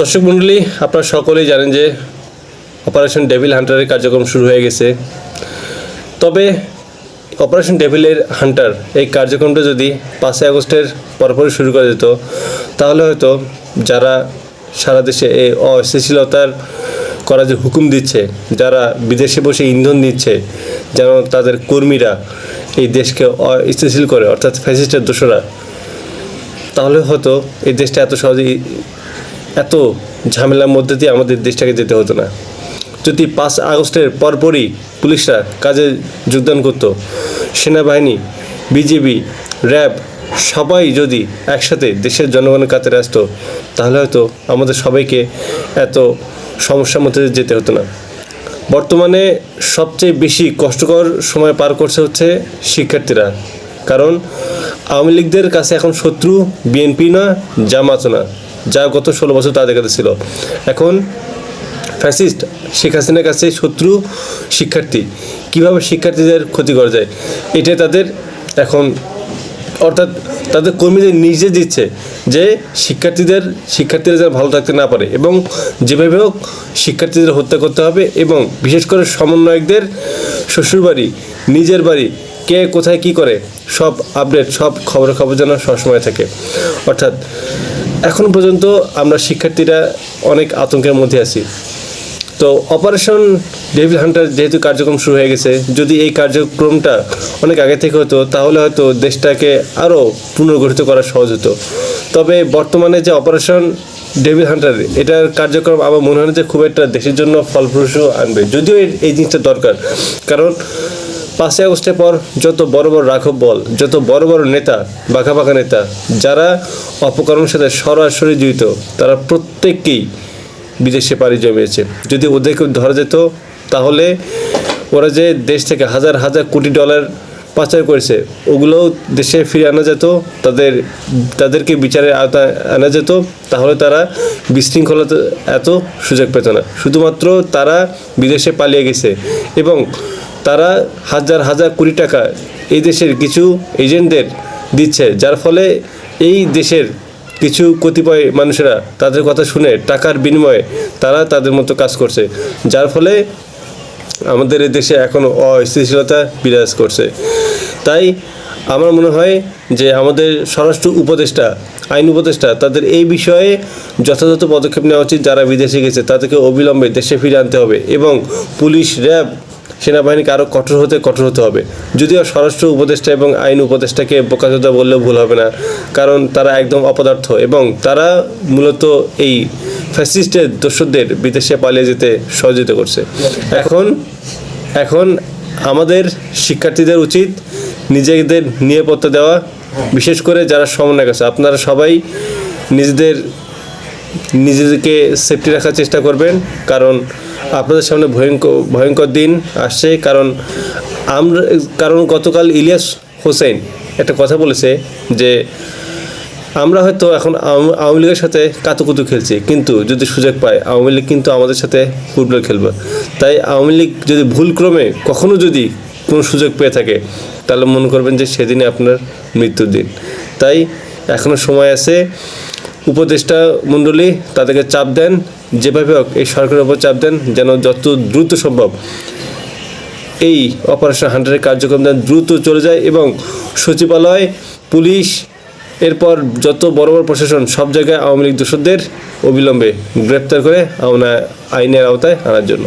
দর্শক মণ্ডলী, আপনারা সকলেই জানেন যে অপারেশন ডেভিল হান্টারের কার্যক্রম শুরু হয়ে গেছে। তবে অপারেশন ডেভিলের হান্টার এই কার্যক্রমটা যদি পাঁচই আগস্টের পরপরই শুরু করা যেত, তাহলে হয়তো যারা সারা দেশে এই অস্থিতিশীলতার করার যে হুকুম দিচ্ছে, যারা বিদেশে বসে ইন্ধন দিচ্ছে, যেন তাদের কর্মীরা এই দেশকে অস্থিতিশীল করে, অর্থাৎ ফ্যাসিস্টের দোষরা তাহলে হয়তো এই দেশটা এত সহজেই এত ঝামেলার মধ্যে দিয়ে আমাদের দেশটাকে যেতে হতো না। যদি পাঁচ আগস্টের পরপরই পুলিশরা কাজে যোগদান করত, সেনাবাহিনী বিজেপি র্যাব সবাই যদি একসাথে দেশের জনগণের কাতারে আসতো, তাহলে হয়তো আমাদের সবাইকে এত সমস্যার মধ্যে যেতে হতো না। বর্তমানে সবচেয়ে বেশি কষ্টকর সময় পার করছে হচ্ছে শিক্ষার্থীরা। কারণ আওয়ামী লীগদের কাছে এখন শত্রু বিএনপি না, জামাত না। যা গত ষোলো বছর তাদের কাছে ছিল। এখন ফ্যাসিস্ট শেখ হাসিনার কাছে শত্রু শিক্ষার্থী। কীভাবে শিক্ষার্থীদের ক্ষতি করা যায়? এটাই তাদের এখন, অর্থাৎ তাদের কর্মীদের নিজে দিচ্ছে যে শিক্ষার্থীদের, শিক্ষার্থীরা যেন ভালো থাকতে না পারে এবং যেভাবে হোক শিক্ষার্থীদের হত্যা করতে হবে এবং বিশেষ করে সমন্বয়কদের শ্বশুরবাড়ি নিজের বাড়ি, কে কোথায় কি করে, সব আপডেট সব খবর খবর যেন সবসময় থাকে। অর্থাৎ এখন পর্যন্ত আমরা শিক্ষার্থীরা অনেক আতঙ্কের মধ্যে আছি। তো অপারেশন ডেভিল হান্টার যেহেতু কার্যক্রম শুরু হয়ে গেছে, যদি এই কার্যক্রমটা অনেক আগে থেকে হতো, তাহলে হয়তো দেশটাকে আরও পুনর্গঠিত করা সহজ হতো। তবে বর্তমানে যে অপারেশন ডেভিল হান্টার, এটার কার্যক্রম আমার মনে হয় যে খুব একটা দেশের জন্য ফলপ্রসূ আনবে। যদিও এই জিনিসটা দরকার। কারণ পাঁচই আগস্টের পর যত বড় বড় রাঘব বল, যত বড় বড় নেতা, বাঁকা বাঁকা নেতা, যারা অপকর্মের সাথে সরাসরি জড়িত, তারা প্রত্যেককেই বিদেশে পাড়ি জমিয়েছে। যদি ওদেরকে ধরা যেত, তাহলে ওরা যে দেশ থেকে হাজার হাজার কোটি ডলার পাচার করেছে, ওগুলোও দেশে ফিরে আনা যেত, তাদের, তাদেরকে বিচারের আওতায় আনা যেত, তাহলে তারা বিশৃঙ্খলতা এত সুযোগ পেত না। শুধুমাত্র তারা বিদেশে পালিয়ে গেছে এবং তারা হাজার হাজার কোটি টাকা এই দেশের কিছু এজেন্টদের দিচ্ছে, যার ফলে এই দেশের কিছু কতিপয় মানুষেরা তাদের কথা শুনে টাকার বিনিময়ে তারা তাদের মতো কাজ করছে, যার ফলে আমাদের এই দেশে এখনও অস্থিতিশীলতা বিরাজ করছে। তাই আমার মনে হয় যে আমাদের স্বরাষ্ট্র উপদেষ্টা, আইন উপদেষ্টা তাদের এই বিষয়ে যথাযথ পদক্ষেপ নেওয়া উচিত। যারা বিদেশে গেছে তাদেরকে অবিলম্বে দেশে ফিরে আনতে হবে এবং পুলিশ, র্যাব সেনাবাহিনীকে আরও কঠোর হতে কঠোর হতে হবে। যদিও স্বরাষ্ট্র উপদেষ্টা এবং আইন উপদেষ্টাকে বোকাচোদা বললেও ভুল হবে না, কারণ তারা একদম অপদার্থ এবং তারা মূলত এই ফ্যাসিস্টের দস্যুদের বিদেশে পালিয়ে যেতে সহযোগিতা করছে। এখন এখন আমাদের শিক্ষার্থীদের উচিত নিজেদের নিরাপত্তা দেওয়া, বিশেষ করে যারা সমন্বয় আছে। আপনারা সবাই নিজেদের, নিজেদেরকে সেফটি রাখার চেষ্টা করবেন, কারণ আপনাদের সামনে ভয়ঙ্কর ভয়ঙ্কর দিন আসছে, কারণ আমরা, কারণ গতকাল ইলিয়াস হোসেন একটা কথা বলেছে যে, আমরা হয়তো এখন আওয়ামী লীগের সাথে কাতুকুতু খেলছি, কিন্তু যদি সুযোগ পায়, আওয়ামী লীগ কিন্তু আমাদের সাথে ফুটবল খেলবে। তাই আওয়ামী লীগ যদি ভুলক্রমে কখনো যদি কোনো সুযোগ পেয়ে থাকে, তাহলে মনে করবেন যে সেদিনে আপনার মৃত্যুর দিন। তাই এখনও সময় আছে, উপদেষ্টা মণ্ডলী তাদেরকে চাপ দেন যেভাবে হোক এই সরকারের উপর চাপ দেন, যেন যত দ্রুত সম্ভব এই অপারেশন হান্ড্রেডের কার্যক্রম যেন দ্রুত চলে যায় এবং সচিবালয়, পুলিশ, এরপর যত বড় বড় প্রশাসন, সব জায়গায় আওয়ামী লীগ দোষদের অবিলম্বে গ্রেপ্তার করে আইনের আওতায় আনার জন্য।